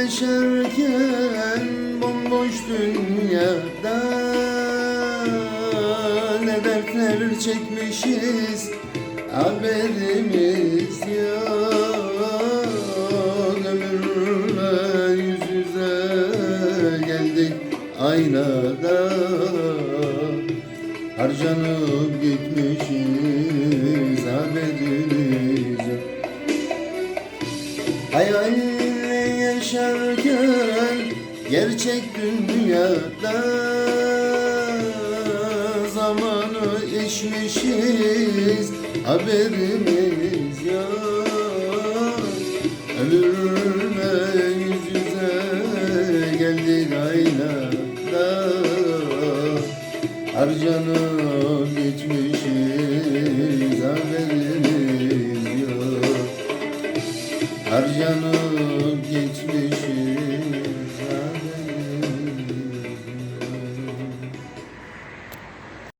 yaşarken bomboş dünyada Ne dertler çekmişiz haberimiz yok. Ömürle yüz yüze geldik aynada Harcanıp gitmişiz Hayalini yaşarken gerçek dünyada Zamanı geçmişiz haberimiz yok. Ölürme yüz yüze geldik aynada. Harcanıp geçmişiz haberimiz Mm-hmm.